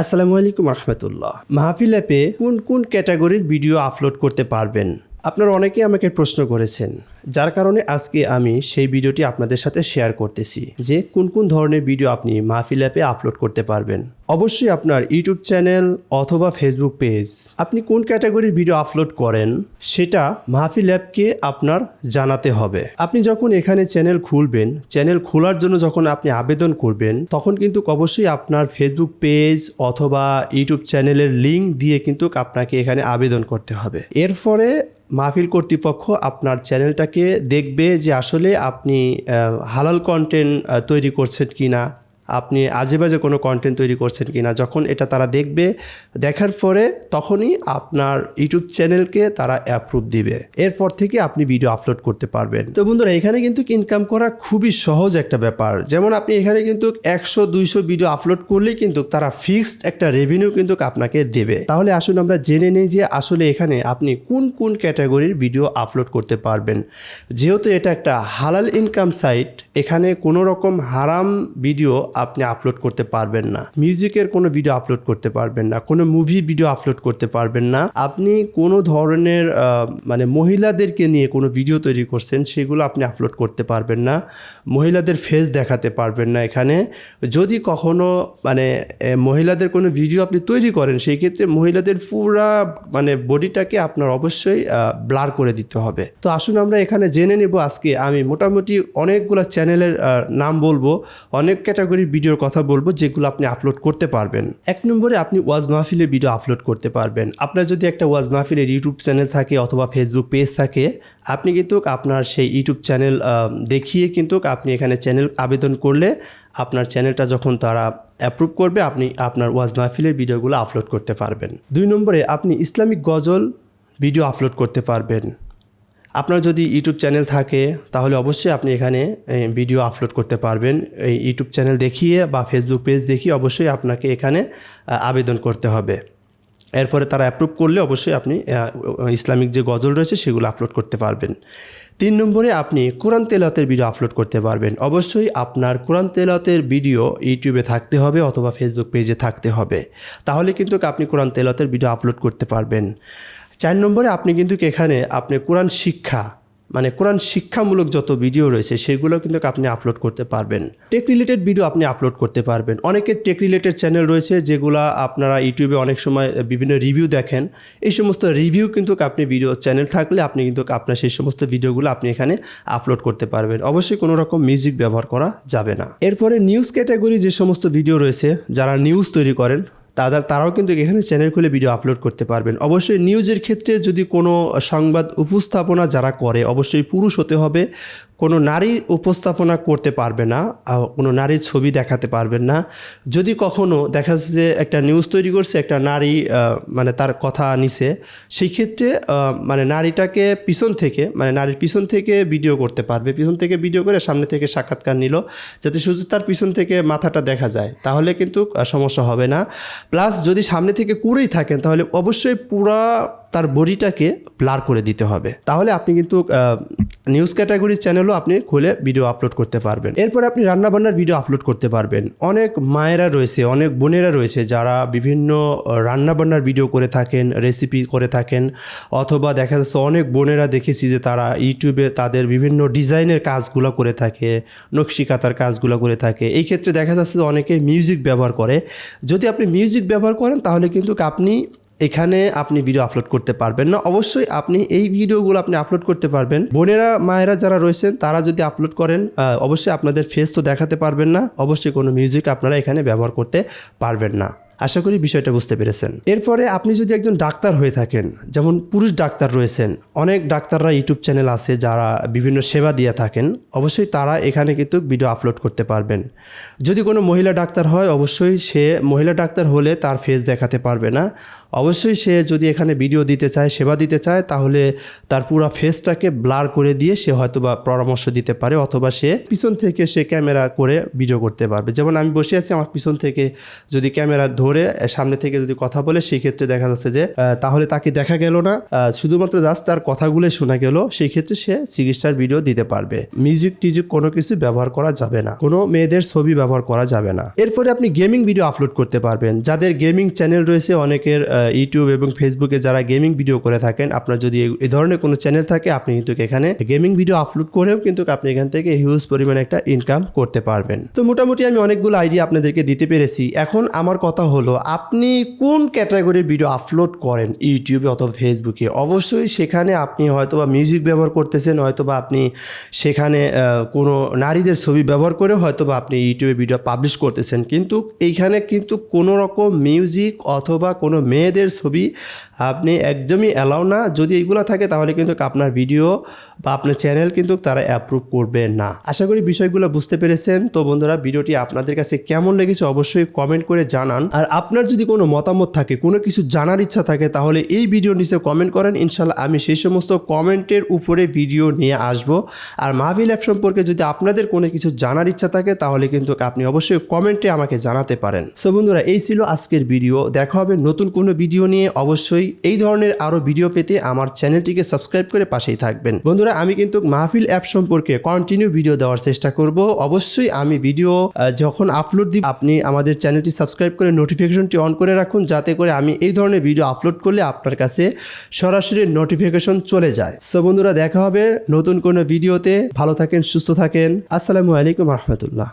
আসসালামু আলাইকুম রহমতুল্লাহ। মাহফিল অ্যাপে কোন কোন ক্যাটাগরির ভিডিও আপলোড করতে পারবেন? আপনারা অনেকেই আমাকে প্রশ্ন করেছেন। যার কারণে আজকে আমি সেই ভিডিওটি আপনাদের সাথে শেয়ার করতেছি যে কোন কোন ধরনের ভিডিও আপনি মাহফিল অ্যাপে আপলোড করতে পারবেন। অবশ্যই আপনার ইউটিউব চ্যানেল অথবা ফেসবুক পেজ আপনি কোন ক্যাটাগরির ভিডিও আপলোড করেন সেটা মাহফিল অ্যাপকে আপনার জানাতে হবে। আপনি যখন এখানে চ্যানেল খুলবেন চ্যানেল খোলার জন্য যখন আপনি আবেদন করবেন, তখন কিন্তু অবশ্যই আপনার ফেসবুক পেজ অথবা ইউটিউব চ্যানেলের লিঙ্ক দিয়ে কিন্তু আপনাকে এখানে আবেদন করতে হবে। এরপরে মাহফিল কর্তৃপক্ষ আপনার চ্যানেলটাকে দেখবে যে আসলে আপনি হালাল কন্টেন্ট তৈরি করছেন কি না আপনি আজে বাজে কোনো কন্টেন্ট তৈরি করছেন কি না যখন এটা তারা দেখবে, দেখার পরে তখনই আপনার ইউটিউব চ্যানেলকে তারা অ্যাপ্রুভ দিবে। এরপর থেকে আপনি ভিডিও আপলোড করতে পারবেন। তো বন্ধুরা, এখানে কিন্তু ইনকাম করা খুবই সহজ একটা ব্যাপার। যেমন আপনি এখানে কিন্তু একশো, দুইশো ভিডিও আপলোড করলেই কিন্তু তারা ফিক্সড একটা রেভিনিউ কিন্তু আপনাকে দেবে। তাহলে আসুন আমরা জেনে নেই যে আসলে এখানে আপনি কোন কোন ক্যাটাগরির ভিডিও আপলোড করতে পারবেন। যেহেতু এটা একটা হালাল ইনকাম সাইট এখানে কোনো রকম হারাম ভিডিও আপনি আপলোড করতে পারবেন না। মিউজিকের কোনো ভিডিও আপলোড করতে পারবেন না, কোনো মুভি ভিডিও আপলোড করতে পারবেন না। আপনি কোনো ধরনের মানে মহিলাদেরকে নিয়ে কোনো ভিডিও তৈরি করছেন, সেগুলো আপনি আপলোড করতে পারবেন না। মহিলাদের ফেস দেখাতে পারবেন না এখানে। যদি কখনো মানে মহিলাদের কোনো ভিডিও আপনি তৈরি করেন, সেই ক্ষেত্রে মহিলাদের পুরা মানে বডিটাকে আপনার অবশ্যই ব্লার করে দিতে হবে। তো আসুন আমরা এখানে জেনে নেব আজকে। আমি মোটামুটি অনেকগুলো চ্যানেলের নাম বলব। অনেক ক্যাটাগরির ভিডিওর কথা বলব, যেগুলো আপনি আপলোড করতে পারবেন। এক নম্বরে আপনি ওয়াজ মাহফিলের ভিডিও আপলোড করতে পারবেন। আপনার যদি একটা ওয়াজ মাহফিলের ইউটিউব চ্যানেল থাকে অথবা ফেসবুক পেজ থাকে, আপনি কিন্তু আপনার সেই ইউটিউব চ্যানেল দেখিয়ে কিন্তু আপনি এখানে চ্যানেল আবেদন করলে আপনার চ্যানেলটা যখন তারা অ্যাপ্রুভ করবে, আপনি আপনার ওয়াজ মাহফিলের ভিডিওগুলো আপলোড করতে পারবেন। দুই নম্বরে আপনি ইসলামিক গজল ভিডিও আপলোড করতে পারবেন। আপনার যদি ইউটিউব চ্যানেল থাকে, তাহলে অবশ্যই আপনি এখানে ভিডিও আপলোড করতে পারবেন। এই ইউটিউব চ্যানেল দেখিয়ে বা ফেসবুক পেজ দেখিয়ে অবশ্যই আপনাকে এখানে আবেদন করতে হবে। এরপরে তারা অ্যাপ্রুভ করলে অবশ্যই আপনি ইসলামিক যে গজল রয়েছে, সেগুলো আপলোড করতে পারবেন। তিন নম্বরে আপনি কোরআন তেলাতের ভিডিও আপলোড করতে পারবেন। অবশ্যই আপনার কোরআন তেলাতের ভিডিও ইউটিউবে থাকতে হবে অথবা ফেসবুক পেজে থাকতে হবে। তাহলে কিন্তু আপনি কোরআন তেলাতের ভিডিও আপলোড করতে পারবেন। চার নম্বরে আপনি কিন্তু এখানে আপনি কোরআন শিক্ষা মানে কোরআন শিক্ষামূলক যত ভিডিও রয়েছে সেগুলো কিন্তু আপনি আপলোড করতে পারবেন। টেক রিলেটেড ভিডিও আপনি আপলোড করতে পারবেন। অনেকের টেক রিলেটেড চ্যানেল রয়েছে যেগুলো আপনারা ইউটিউবে অনেক সময় বিভিন্ন রিভিউ দেখেন। এই সমস্ত রিভিউ কিন্তু আপনি ভিডিও চ্যানেল থাকলে আপনি কিন্তু আপনার সেই সমস্ত ভিডিওগুলো আপনি এখানে আপলোড করতে পারবেন। অবশ্যই কোনো রকম মিউজিক ব্যবহার করা যাবে না। এরপরে নিউজ ক্যাটাগরি যে সমস্ত ভিডিও রয়েছে, যারা নিউজ তৈরি করেন তাদের, তারাও কিন্তু এখানে চ্যানেল খুলে ভিডিও আপলোড করতে পারবেন। অবশ্যই নিউজের ক্ষেত্রে যদি কোনো সংবাদ উপস্থাপনা যারা করে, অবশ্যই পুরুষ হতে হবে। কোনো নারী উপস্থাপনা করতে পারবে না কোনো নারীর ছবি দেখাতে পারবেন না। যদি কখনো দেখা যাচ্ছে যে একটা নিউজ তৈরি করছে, একটা নারী মানে তার কথা নিছে, সেই ক্ষেত্রে মানে নারীটাকে পিছন থেকে মানে নারীর পিছন থেকে ভিডিও করতে পারবে। পিছন থেকে ভিডিও করে সামনে থেকে সাক্ষাৎকার নিল, যাতে শুধু তার পিছন থেকে মাথাটা দেখা যায়। তাহলে কিন্তু সমস্যা হবে না। প্লাস যদি সামনে থেকে কুড়েই থাকেন, তাহলে অবশ্যই পুরা তার বডিটাকে ব্লার করে দিতে হবে। তাহলে আপনি কিন্তু নিউজ ক্যাটাগরি চ্যানেলও আপনি খুলে ভিডিও আপলোড করতে পারবেন। এরপর আপনি রান্নাবান্নার ভিডিও আপলোড করতে পারবেন। অনেক মায়েরা রয়েছে, অনেক বোনেরা রয়েছে যারা বিভিন্ন রান্নাবান্নার ভিডিও করে থাকেন রেসিপি করে থাকেন। অথবা দেখা যাচ্ছে অনেক বোনেরা দেখেছি যে তারা ইউটিউবে তাদের বিভিন্ন ডিজাইনের কাজগুলো করে থাকে নকশি কাতার কাজগুলো করে থাকে। এই ক্ষেত্রে দেখা যাচ্ছে যে অনেকে মিউজিক ব্যবহার করে। যদি আপনি মিউজিক ব্যবহার করেন, তাহলে কিন্তু আপনি এখানে আপনি ভিডিও আপলোড করতে পারবেন না। অবশ্যই আপনি এই ভিডিওগুলো আপনি আপলোড করতে পারবেন। বোনেরা, মায়েরা যারা রয়েছেন, তারা যদি আপলোড করেন অবশ্যই আপনাদের ফেস তো দেখাতে পারবেন না। অবশ্যই কোনো মিউজিক আপনারা এখানে ব্যবহার করতে পারবেন না। আশা করি বিষয়টা বুঝতে পেরেছেন। এরপরে আপনি যদি একজন ডাক্তার হয়ে থাকেন, যেমন পুরুষ ডাক্তার রয়েছেন, অনেক ডাক্তাররা ইউটিউব চ্যানেল আছে যারা বিভিন্ন সেবা দিয়ে থাকেন, অবশ্যই তারা এখানে কিন্তু ভিডিও আপলোড করতে পারবেন। যদি কোনো মহিলা ডাক্তার হয়, অবশ্যই সে মহিলা ডাক্তার হলে তার ফেস দেখাতে পারবে না। অবশ্যই সে যদি এখানে ভিডিও দিতে চায়, সেবা দিতে চায়, তাহলে তার পুরো ফেসটাকে ব্লার করে দিয়ে সে হয়তো বা পরামর্শ দিতে পারে অথবা সে পিছন থেকে সে ক্যামেরা করে ভিডিও করতে পারবে। যেমন আমি বসে আছি, আমার পিছন থেকে যদি ক্যামেরা ধরে সামনে থেকে যদি কথা বলে, সেই ক্ষেত্রে দেখা যাচ্ছে যে তাহলে তাকে দেখা গেল না। শুধুমাত্র জাস্ট তার কথাগুলো শোনা গেল, সেই ক্ষেত্রে সে চিকিৎসার ভিডিও দিতে পারবে। মিউজিক টিউজিক কোনো কিছু ব্যবহার করা যাবে না। কোনো মেয়েদের ছবি ব্যবহার করা যাবে না। এরপরে আপনি গেমিং ভিডিও আপলোড করতে পারবেন। যাদের গেমিং চ্যানেল রয়েছে, অনেকের ইউটিউব এবং ফেসবুকে যারা গেমিং ভিডিও করে থাকেন, আপনার যদি এই ধরনের কোনো চ্যানেল থাকে, আপনি কিন্তু এখানে গেমিং ভিডিও আপলোড করেও কিন্তু আপনি এখান থেকে হিউজ পরিমাণে একটা ইনকাম করতে পারবেন। তো মোটামুটি আমি অনেকগুলো আইডিয়া আপনাদেরকে দিতে পেরেছি। এখন আমার কথা হলো, আপনি কোন ক্যাটাগরির ভিডিও আপলোড করেন? ইউটিউবে অথবা ফেসবুকে অবশ্যই সেখানে আপনি হয়তো বা মিউজিক ব্যবহার করতেছেন হয়তো বা আপনি সেখানে কোনো নারীদের ছবি ব্যবহার করে হয়তো বা আপনি ইউটিউবে ভিডিও পাবলিশ করতেছেন। কিন্তু এইখানে কিন্তু কোনো রকম মিউজিক অথবা কোনো মেয়েদের ছবি আপনি একদমই অ্যালাউ না। যদি এইগুলো থাকে, তাহলে কিন্তু আপনার ভিডিও বা আপনার চ্যানেল কিন্তু তারা অ্যাপ্রুভ করবে না। আশা করি বিষয়গুলো বুঝতে পেরেছেন। তো বন্ধুরা, ভিডিওটি আপনাদের কাছে কেমন লেগেছে অবশ্যই কমেন্ট করে জানান। আর আপনার যদি কোনো মতামত থাকে, কোনো কিছু জানার ইচ্ছা থাকে, তাহলে এই ভিডিও নিচে কমেন্ট করেন। ইনশাল্লাহ আমি সেই সমস্ত কমেন্টের উপরে ভিডিও নিয়ে আসব। আর মাহফিল অ্যাপ সম্পর্কে যদি আপনাদের কোনো কিছু জানার ইচ্ছা থাকে, তাহলে কিন্তু আপনি অবশ্যই কমেন্টে আমাকে জানাতে পারেন। সো বন্ধুরা, এই ছিল আজকের ভিডিও দেখা হবে নতুন কোনো ভিডিও নিয়ে অবশ্যই এই ধরনের আরও ভিডিও পেতে আমার চ্যানেলটিকে সাবস্ক্রাইব করে পাশেই থাকবেন। বন্ধুরা, আমি কিন্তু মাহফিল অ্যাপ সম্পর্কে কন্টিনিউ ভিডিও দেওয়ার চেষ্টা করব। অবশ্যই আমি ভিডিও যখন আপলোড দিব, আপনি আমাদের চ্যানেলটি সাবস্ক্রাইব করে নোটিফিকেশনটি অন করে রাখুন, যাতে করে আমি এই ধরনের ভিডিও আপলোড করলে আপনার কাছে সরাসরি নোটিফিকেশন চলে যায়। সো বন্ধুরা, দেখা হবে নতুন কোনো ভিডিওতে। ভালো থাকেন, সুস্থ থাকেন। আসসালামু আলাইকুম রহমতুল্লাহ।